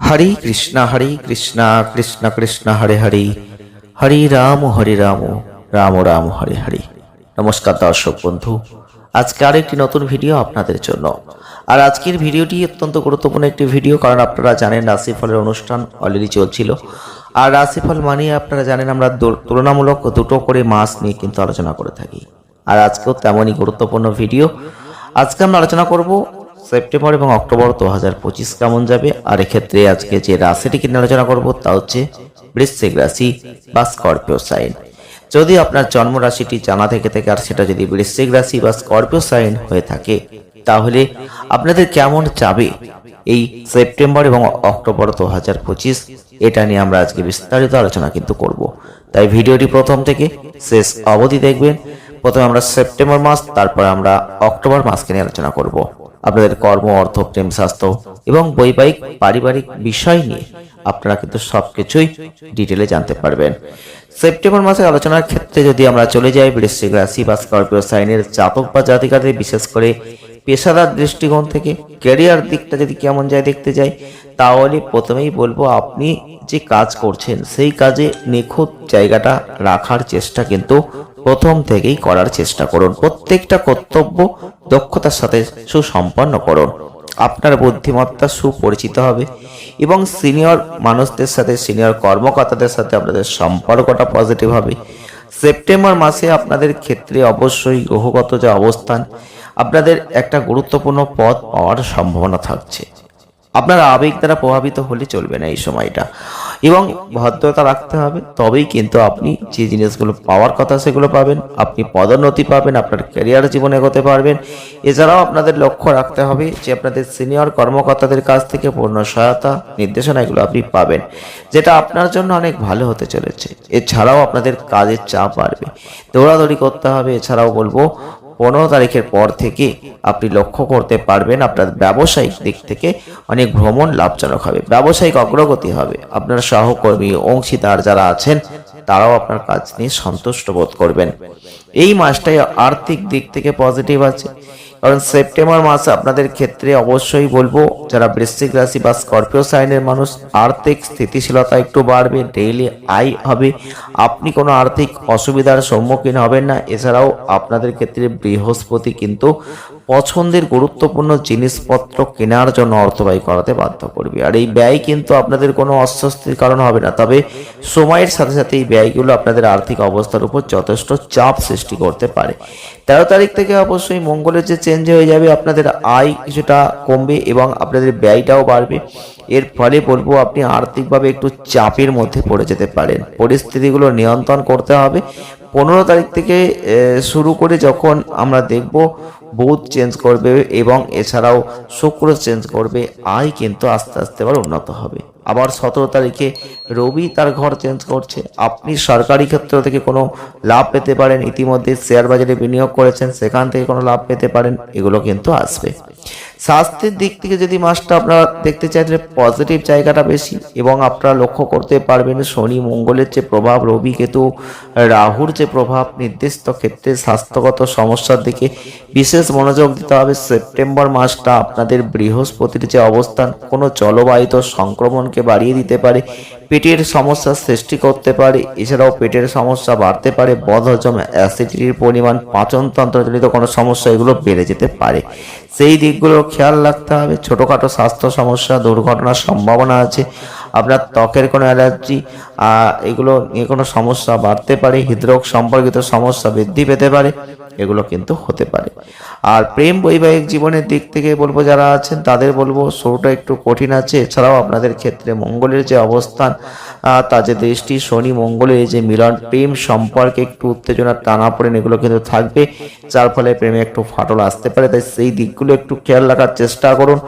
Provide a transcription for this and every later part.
হরে কৃষ্ণ হরে কৃষ্ণ কৃষ্ণ কৃষ্ণ হরে হরে হরে রাম হরে রাম রাম রাম হরে হরে নমস্কার দর্শক বন্ধু, আজকে আরেকটি নতুন ভিডিও আপনাদের জন্য। আর আজকের ভিডিওটি অত্যন্ত গুরুত্বপূর্ণ একটি ভিডিও, কারণ আপনারা জানেন রাশিফলের অনুষ্ঠান অলরেডি চলছিল। আর রাশিফল মানে আপনারা জানেন আমরা তুলনামূলক দুটো করে মাস নিয়ে কিন্তু আলোচনা করে থাকি। আর আজকেও তেমনই গুরুত্বপূর্ণ ভিডিও। আজকে আমরা আলোচনা করব সেপ্টেম্বর এবং অক্টোবর দু হাজার পঁচিশ কেমন যাবে, আর এক্ষেত্রে আজকে যে রাশিটিকে নিয়ে আলোচনা করব তা হচ্ছে বৃশ্চিক রাশি বা স্করপিও সাইন। যদি আপনার জন্ম রাশিটি জানা থেকে থাকে আর সেটা যদি বৃশ্চিক রাশি বা স্করপিও সাইন হয়ে থাকে, তাহলে আপনাদের কেমন যাবে এই সেপ্টেম্বর এবং অক্টোবর দু হাজার পঁচিশ, এটা নিয়ে আমরা আজকে বিস্তারিত আলোচনা কিন্তু করব। তাই ভিডিওটি প্রথম থেকে শেষ অবধি দেখবেন। প্রথমে আমরা সেপ্টেম্বর মাস, তারপরে আমরা অক্টোবর মাসকে নিয়ে আলোচনা করব। আপনাদের কর্ম, অর্থ, প্রেম, স্বাস্থ্য এবং বৈবাহিক, পারিবারিক বিষয় নিয়ে আপনারা কিন্তু সবকিছুই ডিটেলে জানতে পারবেন। সেপ্টেম্বর মাসের আলোচনার ক্ষেত্রে যদি আমরা চলে যাই, বৃশ্চিক রাশি বা স্করপিও সাইনের জাতক বা জাতিকাদের, বিশেষ করে পেশাদার দৃষ্টিকোণ থেকে ক্যারিয়ার দিকটা যদি কেমন যায় দেখতে যাই, তাহলে প্রথমেই বলব, আপনি যে কাজ করছেন, সেই কাজে নিখুঁত জায়গাটা রাখার চেষ্টা কিন্তু প্রথম থেকেই করার চেষ্টা করুন। প্রত্যেকটা কর্তব্য দক্ষতার সাথে সুসম্পন্ন করুন। আপনার বুদ্ধিমত্তা সুপরিচিত হবে এবং সিনিয়র মানুষদের সাথে, সিনিয়র কর্মকর্তাদের সাথে আপনাদের সম্পর্কটা পজিটিভ হবে। সেপ্টেম্বর মাসে আপনাদের ক্ষেত্রে অবশ্যই গ্রহগত যে অবস্থান, আপনাদের একটা গুরুত্বপূর্ণ পদ পাওয়ার সম্ভাবনা থাকছে। আপনার আবেগ দ্বারা প্রভাবিত হলে চলবে না এই সময়টা। এবং ভদ্রতা রাখতে হবে, তবেই কিন্তু আপনি যে জিনিসগুলো পাওয়ার কথা সেগুলো পাবেন, আপনি পদোন্নতি পাবেন, আপনার ক্যারিয়ার জীবনে এগোতে পারবেন। এছাড়াও আপনাদের লক্ষ্য রাখতে হবে যে আপনাদের সিনিয়র কর্মকর্তাদের কাছ থেকে পূর্ণ সহায়তা নির্দেশনা এগুলো আপনি পাবেন, যেটা আপনার জন্য অনেক ভালো হতে চলেছে। এছাড়াও আপনাদের কাজের চাপ বাড়বে। দৌড়াদৌড়ি করতে হবে, এছাড়াও বলব পনেরো তারিখের পর থেকে আপনি লক্ষ্য করতে পারবেন আপনার ব্যবসায়িক দিক থেকে অনেক ভ্রমণ লাভজনক হবে, ব্যবসায়িক অগ্রগতি হবে। আপনার সহকর্মী অংশীদার যারা আছেন, তারাও আপনার কাজ নিয়ে সন্তুষ্ট বোধ করবেন। এই মাসটাই আর্থিক দিক থেকে পজিটিভ আছে কারণ সেপ্টেম্বর মাসে আপনাদের ক্ষেত্রে অবশ্যই বলব, যারা বৃশ্চিক রাশি বা স্করপিও সাইনের মানুষ, আর্থিক স্থিতিশীলতা একটু বাড়বে ডেইলি আয় হবে। আপনি কোনো আর্থিক অসুবিধার সম্মুখীন হবেন না। এছাড়াও আপনাদের ক্ষেত্রে বৃহস্পতি কিন্তু পছন্দের গুরুত্বপূর্ণ জিনিসপত্র কেনার জন্য অর্থ ব্যয় করাতে বাধ্য করবে। আর এই ব্যয় কিন্তু আপনাদের কোনো অস্বস্তির কারণ হবে না। তবে সময়ের সাথে সাথে এই ব্যয়গুলো আপনাদের আর্থিক অবস্থার উপর যথেষ্ট চাপ সৃষ্টি করতে পারে। তেরো তারিখ থেকে অবশ্যই মঙ্গলের যে চেঞ্জ হয়ে যাবে, আপনাদের আয় কিছুটা কমবে এবং আপনাদের ব্যয়টাও বাড়বে। এর ফলে বলব, আপনি আর্থিকভাবে একটু চাপের মধ্যে পড়ে যেতে পারেন। পরিস্থিতিগুলো নিয়ন্ত্রণ করতে হবে। পনেরো তারিখ থেকে শুরু করে যখন আমরা দেখব বুধ চেঞ্জ করবে এবং এছাড়াও শুক্র চেঞ্জ করবে, আয় কিন্তু আস্তে আস্তে আবার উন্নত হবে। আবার সতেরো তারিখে রবি তার ঘর চেঞ্জ করছে। আপনি সরকারি ক্ষেত্র থেকে কোনো লাভ পেতে পারেন। ইতিমধ্যে শেয়ার বাজারে বিনিয়োগ করেছেন, সেখান থেকে কোনো লাভ পেতে পারেন। এগুলো কিন্তু আসবে। স্বাস্থ্যের দিক থেকে যদি মাসটা আপনারা দেখতে চাই তাহলে পজিটিভ জায়গাটা বেশি এবং আপনারা লক্ষ্য করতে পারবেন শনি মঙ্গলের যে প্রভাব, রবি কেতু, রাহুর যে প্রভাব, নির্দিষ্ট ক্ষেত্রে স্বাস্থ্যগত সমস্যার দিকে বিশেষ মনোযোগ দিতে হবে। সেপ্টেম্বর মাসটা আপনাদের বৃহস্পতির যে অবস্থান, কোনো জলবাহিত সংক্রমণকে বাড়িয়ে দিতে পারে, পেটের সমস্যার সৃষ্টি করতে পারে, এছাড়াও পেটের সমস্যা বাড়তে পারে, বদহজম অ্যাসিডিটির পরিমাণ, পাচনতন্ত্রজনিত কোনো সমস্যা, এগুলো বেড়ে যেতে পারে। সেই দিকগুলো খেয়াল রাখতে হবে। ছোটোখাটো স্বাস্থ্য সমস্যা দুর্ঘটনার সম্ভাবনা আছে। আপনার ত্বকের কোনো অ্যালার্জি এগুলো নিয়ে কোনো সমস্যা বাড়তে পারে, হৃদরোগ সম্পর্কিত সমস্যা বৃদ্ধি পেতে পারে, এগুলো কিন্তু হতে পারে। আর প্রেম বৈবাহিক জীবনের দিক থেকে বলব যারা আছেন, তাদের বলব শুরুটা একটু কঠিন আছে। এছাড়াও আপনাদের ক্ষেত্রে মঙ্গলের যে অবস্থান তা যে দৃষ্টি, শনি মঙ্গলের যে মিলন, প্রেম সম্পর্কে একটু উত্তেজনার টানা পড়েন এগুলো কিন্তু থাকবে, যার ফলে প্রেমে একটু ফাটল আসতে পারে। তাই সেই দিকগুলো একটু খেয়াল রাখার চেষ্টা করুন।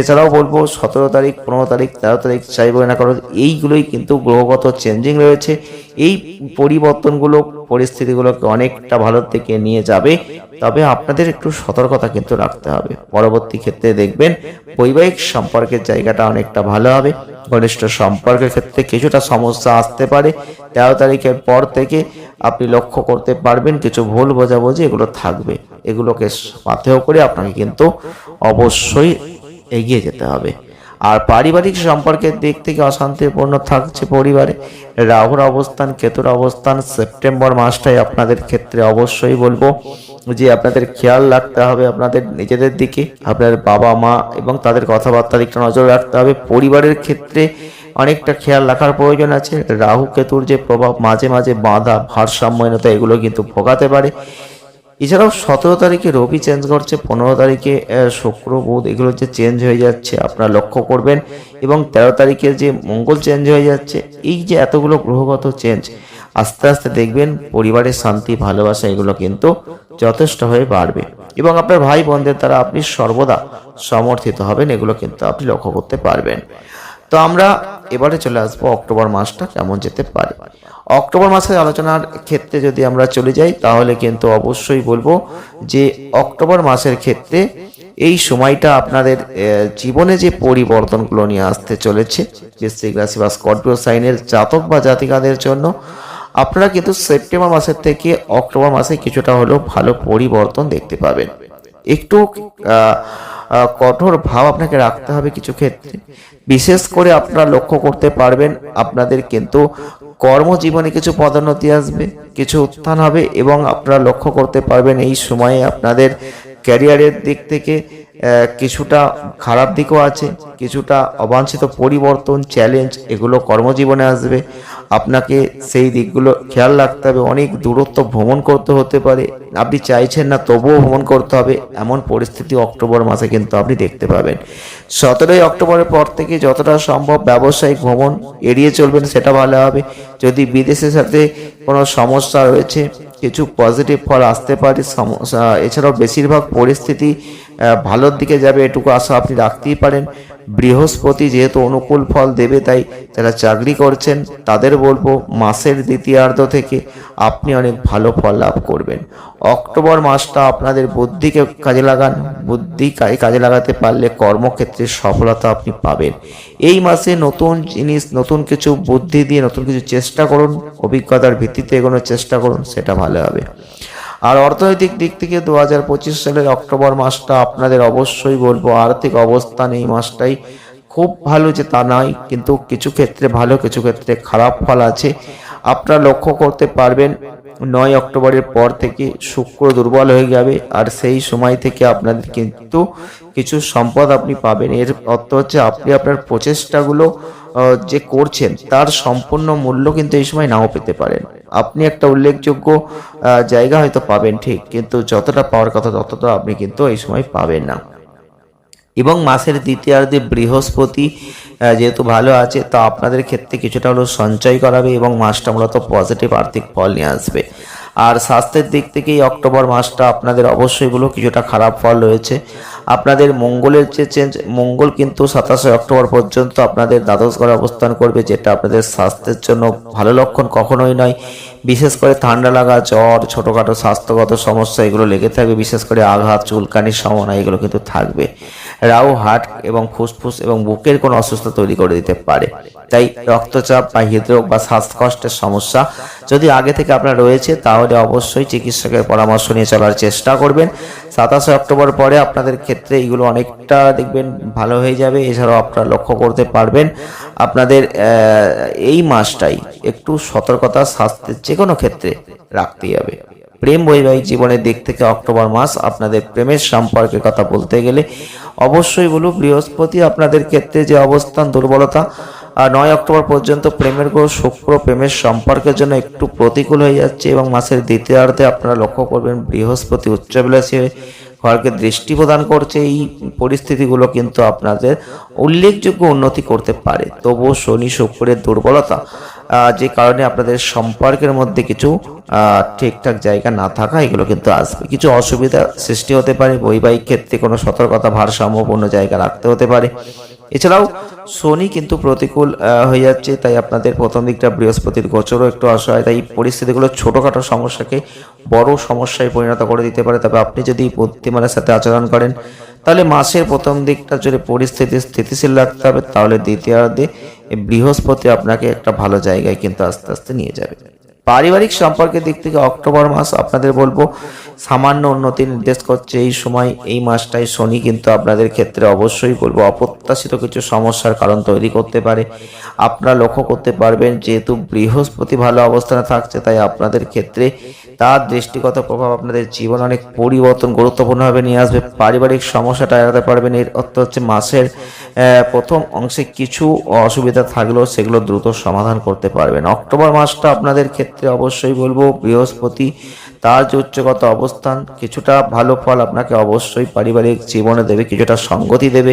এছাড়াও বলব সতেরো তারিখ, পনেরো তারিখ, তেরো তারিখ চাইব না কারণ এইগুলোই কিন্তু গ্রহগত চেঞ্জিং রয়েছে। এই পরিবর্তনগুলো, পরিস্থিতিগুলোকে অনেকটা ভালো থেকে নিয়ে যাবে। তবে আপনাদের একটু সতর্কতা কিন্তু রাখতে হবে। পরবর্তী ক্ষেত্রে দেখবেন, বৈবাহিক সম্পর্কের জায়গাটা অনেকটা ভালো হবে। ঘনিষ্ঠ সম্পর্কের ক্ষেত্রে কিছুটা সমস্যা আসতে পারে। তেরো তারিখের পর থেকে আপনি লক্ষ্য করতে পারবেন, কিছু ভুল বোঝাবুঝি এগুলো থাকবে। এগুলোকে পাথেয় করে আপনাকে কিন্তু অবশ্যই এগিয়ে যেতে হবে। আর পারিবারিক সম্পর্কের দিক থেকে অশান্তিপূর্ণ থাকছে পরিবারে। রাহুর অবস্থান, কেতুর অবস্থান, সেপ্টেম্বর মাসটাই আপনাদের ক্ষেত্রে অবশ্যই বলব যে আপনাদের খেয়াল রাখতে হবে আপনাদের নিজেদের দিকে, আপনার বাবা মা এবং তাদের কথাবার্তার দিকটা নজর রাখতে হবে। পরিবারের ক্ষেত্রে অনেকটা খেয়াল রাখার প্রয়োজন আছে। রাহু, কেতুর যে প্রভাব মাঝে মাঝে বাঁধা ভারসাম্যহীনতা, এগুলো কিন্তু ভোগাতে পারে। এছাড়াও সতেরো তারিখে রবি চেঞ্জ করছে পনেরো তারিখে শুক্র, বুধ, এগুলো যে চেঞ্জ হয়ে যাচ্ছে, আপনারা লক্ষ্য করবেন। এবং তেরো তারিখে যে মঙ্গল চেঞ্জ হয়ে যাচ্ছে, এই যে এতগুলো গ্রহগত চেঞ্জ আস্তে আস্তে দেখবেন পরিবারের শান্তি, ভালোবাসা এগুলো কিন্তু যথেষ্ট হয়ে বাড়বে। এবং আপনার ভাই বোনদের দ্বারা আপনি সর্বদা সমর্থিত হবেন, এগুলো কিন্তু আপনি লক্ষ্য করতে পারবেন। তো আমরা এবারে চলে আসব অক্টোবর মাসটা কেমন যেতে পারে। অক্টোবর মাসের আলোচনার ক্ষেত্রে যদি আমরা চলে যাই, তাহলে কিন্তু অবশ্যই বলব যে অক্টোবর মাসের ক্ষেত্রে এই সময়টা আপনাদের জীবনে যে পরিবর্তনগুলো নিয়ে আসতে চলেছে, বৃশ্চিক রাশি বা স্করপিও সাইনের জাতক বা জাতিকাদের জন্য, আপনারা কিন্তু সেপ্টেম্বর মাসের থেকে অক্টোবর মাসে কিছুটা হলেও ভালো পরিবর্তন দেখতে পাবেন। একটু কঠোর ভাব আপনাকে রাখতে হবে কিছু ক্ষেত্রে। বিশেষ করে আপনারা লক্ষ্য করতে পারবেন, আপনাদের কিন্তু কর্মজীবনে কিছু পদোন্নতি আসবে, কিছু উত্থান হবে এবং আপনারা লক্ষ্য করতে পারবেন এই সময়ে আপনাদের ক্যারিয়ারের দিক থেকে কিছুটা খারাপ দিকও আছে, কিছুটা অবাঞ্ছিত পরিবর্তন চ্যালেঞ্জ এগুলো কর্মজীবনে আসবে। আপনাকে সেই দিকগুলো খেয়াল রাখতে হবে, অনেক দূরত্ব ভ্রমণ করতে হতে পারে। আপনি চাইছেন না, তবুও ভ্রমণ করতে হবে, এমন পরিস্থিতি অক্টোবর মাসে কিন্তু আপনি দেখতে পাবেন। সতেরোই অক্টোবরের পর থেকে যতটা সম্ভব ব্যবসায়িক ভ্রমণ এড়িয়ে চলবেন, সেটা ভালো হবে। যদি বিদেশের সাথে কোনো সমস্যা রয়েছে, কিছু পজিটিভ ফল আসতে পারে এছাড়াও বেশিরভাগ পরিস্থিতি ভালোর দিকে যাবে, এটুকু আশা আপনি রাখতেই পারেন। বৃহস্পতি যেহেতু অনুকূল ফল দেবে, তাই যারা চাকরি করছেন, তাদের বলব মাসের দ্বিতীয়ার্ধ থেকে আপনি অনেক ভালো ফল লাভ করবেন। অক্টোবর মাসটা আপনাদের বুদ্ধিকে কাজে লাগান, বুদ্ধি কাজে লাগাতে পারলে কর্মক্ষেত্রে সফলতা আপনি পাবেন। এই মাসে নতুন জিনিস, নতুন কিছু বুদ্ধি দিয়ে নতুন কিছু চেষ্টা করুন, অভিজ্ঞতার ভিত্তিতে এগোনোর চেষ্টা করুন, সেটা ভালো হবে। আর অর্থনৈতিক দিক থেকে দু হাজার পঁচিশ সালের অক্টোবর মাসটা আপনাদের অবশ্যই বলব, আর্থিক অবস্থান এই মাসটাই খুব ভালো যে তা নয়, কিন্তু কিছু ক্ষেত্রে ভালো, কিছু ক্ষেত্রে খারাপ ফল আছে। আপনারা লক্ষ্য করতে পারবেন, নয় অক্টোবরের পর থেকে শুক্র দুর্বল হয়ে যাবে, আর সেই সময় থেকে আপনাদের কিন্তু কিছু সম্পদ আপনি পাবেন। এর অর্থ হচ্ছে আপনি আপনার প্রচেষ্টাগুলো যে করছেন, তার সম্পূর্ণ মূল্য কিন্তু এই সময় নাও পেতে পারেন। আপনি একটা উল্লেখযোগ্য জায়গা হয়তো পাবেন, ঠিক, কিন্তু যতটা পাওয়ার কথা ততটা আপনি কিন্তু এই সময় পাবেন না। এবং মাসের দ্বিতীয়ার্ধে বৃহস্পতি যেহেতু ভালো আছে, তা আপনাদের ক্ষেত্রে কিছুটা হলেও সঞ্চয় করাবে এবং মাসটা মূলত পজিটিভ আর্থিক ফল নিয়ে আসবে। আর স্বাস্থ্যের দিক থেকে এই অক্টোবর মাসটা আপনাদের অবশ্যই বলো কিছুটা খারাপ ফল রয়েছে। আপনাদের মঙ্গলের যে চেঞ্জ মঙ্গল কিন্তু সাতাশে অক্টোবর পর্যন্ত আপনাদের দ্বাদশ ঘরে অবস্থান করবে, যেটা আপনাদের স্বাস্থ্যের জন্য ভালো লক্ষণ কখনোই নয়। বিশেষ করে ঠান্ডা লাগা, জ্বর, ছোটোখাটো স্বাস্থ্যগত সমস্যা, এগুলো লেগে থাকবে। বিশেষ করে আঘাত, চুলকানির সম্ভাবনা, এগুলো কিন্তু থাকবে। রাও হার্ট এবং ফুসফুস এবং বুকের কোনো অসুস্থতা তৈরি করে দিতে পারে। তাই রক্তচাপ বা হৃদরোগ বা শ্বাসকষ্টের সমস্যা যদি আগে থেকে আপনার রয়েছে, তাহলে অবশ্যই চিকিৎসকের পরামর্শ নিয়ে চলার চেষ্টা করবেন। সাতাশে অক্টোবর পরে আপনাদের ক্ষেত্রে এগুলো অনেকটা দেখবেন ভালো হয়ে যাবে, এছাড়াও আপনারা লক্ষ্য করতে পারবেন। আপনাদের এই মাসটাই একটু সতর্কতা, স্বাস্থ্যের যে কোনো ক্ষেত্রে রাখতেই হবে। প্রেম বৈবাহিক জীবনের দিক থেকে অক্টোবর মাস আপনাদের প্রেমের সম্পর্কের কথা বলতে গেলে অবশ্যই বলব বৃহস্পতি আপনাদের ক্ষেত্রে যে অবস্থান, দুর্বলতা নয় অক্টোবর পর্যন্ত প্রেমের গ্রহ শুক্র প্রেমের সম্পর্কের জন্য একটু প্রতিকূল হয়ে যাচ্ছে এবং মাসের দ্বিতীয়ার্ধে আপনারা লক্ষ্য করবেন বৃহস্পতি উচ্চাবিলাসী হয়ে ঘরকে দৃষ্টি প্রদান করছে। এই পরিস্থিতিগুলো কিন্তু আপনাদের উল্লেখযোগ্য উন্নতি করতে পারে। তবুও শনি শুক্রের দুর্বলতা যে কারণে আপনাদের সম্পর্কের মধ্যে কিছু ঠিকঠাক জায়গা না থাকা, এগুলো কিন্তু আসবে। কিছু অসুবিধা সৃষ্টি হতে পারে, বৈবাহিক ক্ষেত্রে কোনো সতর্কতা ভারসাম্যপূর্ণ জায়গা রাখতে হতে পারে। এছাড়াও শনি কিন্তু প্রতিকূল হয়ে যাচ্ছে, তাই আপনাদের প্রথম দিকটা বৃহস্পতির গোচরও একটু অসহায়, তাই পরিস্থিতিগুলো ছোটোখাটো সমস্যাকে বড় সমস্যায় পরিণত করে দিতে পারে। তবে আপনি যদি বুদ্ধিমানের সাথে আচরণ করেন, তাহলে মাসের প্রথম দিকটা যদি পরিস্থিতি স্থিতিশীল রাখতে হবে, তাহলে দ্বিতীয়ার্ধে বৃহস্পতি আপনাকে একটা ভালো জায়গায় কিন্তু আস্তে আস্তে নিয়ে যাবে। পারিবারিক সম্পর্কের দিক থেকে অক্টোবর মাস আপনাদের বলব, সামান্য উন্নতি নির্দেশ করছে এই সময়, এই মাসটায় শনি কিন্তু আপনাদের ক্ষেত্রে অবশ্যই বলব অপ্রত্যাশিত কিছু সমস্যার কারণ তৈরি করতে পারে। আপনারা লক্ষ্য করতে পারবেন, যেহেতু বৃহস্পতি ভালো অবস্থানে থাকছে, তাই আপনাদের ক্ষেত্রে তার দৃষ্টিগত প্রভাব আপনাদের জীবন অনেক পরিবর্তন, গুরুত্বপূর্ণভাবে নিয়ে আসবে। পারিবারিক সমস্যাটা এড়াতে পারবেন, এর অর্থ হচ্ছে মাসের প্রথম অংশে কিছু অসুবিধা থাকলেও সেগুলো দ্রুত সমাধান করতে পারবেন। অক্টোবর মাসটা আপনাদের ক্ষেত্রে অবশ্যই বলব, বৃহস্পতি তার যে উচ্চগত অবস্থান, কিছুটা ভালো ফল আপনাকে অবশ্যই পারিবারিক জীবনে দেবে, কিছুটা সঙ্গতি দেবে।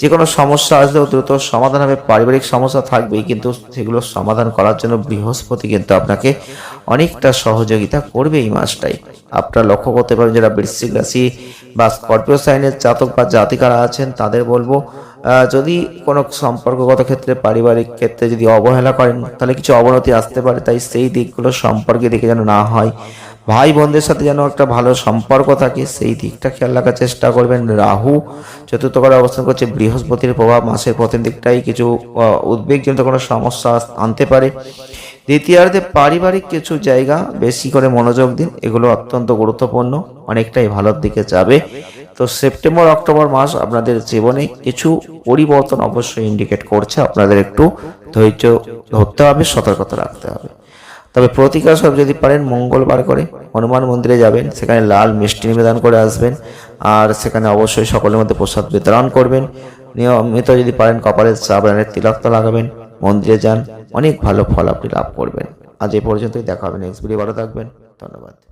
যে কোনো সমস্যা আসলেও দ্রুত সমাধান হবে, পারিবারিক সমস্যা থাকবেই, কিন্তু সেগুলো সমাধান করার জন্য বৃহস্পতি কিন্তু আপনাকে অনেকটা সহযোগিতা করবে এই মাসটাই। আপনারা লক্ষ্য করতে পারেন যারা বৃশ্চিক রাশি বা স্করপিও সাইনের জাতক বা জাতিকারা আছেন, তাদের বলব যদি কোনো সম্পর্কগত ক্ষেত্রে, পারিবারিক ক্ষেত্রে যদি অবহেলা করেন, তাহলে কিছু অবনতি আসতে পারে। তাই সেই দিকগুলো সম্পর্কে দেখে যেন না হয়। ভাই বোনদের সাথে যেন একটা ভালো সম্পর্ক থাকে, সেই দিকটা খেয়াল রাখার চেষ্টা করবেন। রাহু চতুর্থ ঘরে অবস্থান করছে, বৃহস্পতির প্রভাব মাসের প্রথম দিকটাই কিছু উদ্বেগজনিত কোনো সমস্যা আনতে পারে। দ্বিতীয়ার্ধে পারিবারিক কিছু জায়গা, বেশি করে মনোযোগ দিন, এগুলো অত্যন্ত গুরুত্বপূর্ণ, অনেকটাই ভালোর দিকে যাবে। তো সেপ্টেম্বর, অক্টোবর মাস আপনাদের জীবনে কিছু পরিবর্তন অবশ্যই ইন্ডিকেট করছে, আপনাদের একটু ধৈর্য ধরতে হবে, সতর্কতা রাখতে হবে। তবে প্রতিকার সব যদি পারেন, মঙ্গলবার করে হনুমান মন্দিরে যাবেন, সেখানে লাল মিষ্টি নিবেদন করে আসবেন, আর সেখানে অবশ্যই সকলের মধ্যে প্রসাদ বিতরণ করবেন। নিয়মিত যদি পারেন, কপালের সাবরানের তিলকতা লাগাবেন, মন্দিরে যান অনেক ভালো ফল আপনি লাভ করবেন। আজ এ পর্যন্তই দেখা হবে নেক্সট ভিডিও ভালো থাকবেন। ধন্যবাদ।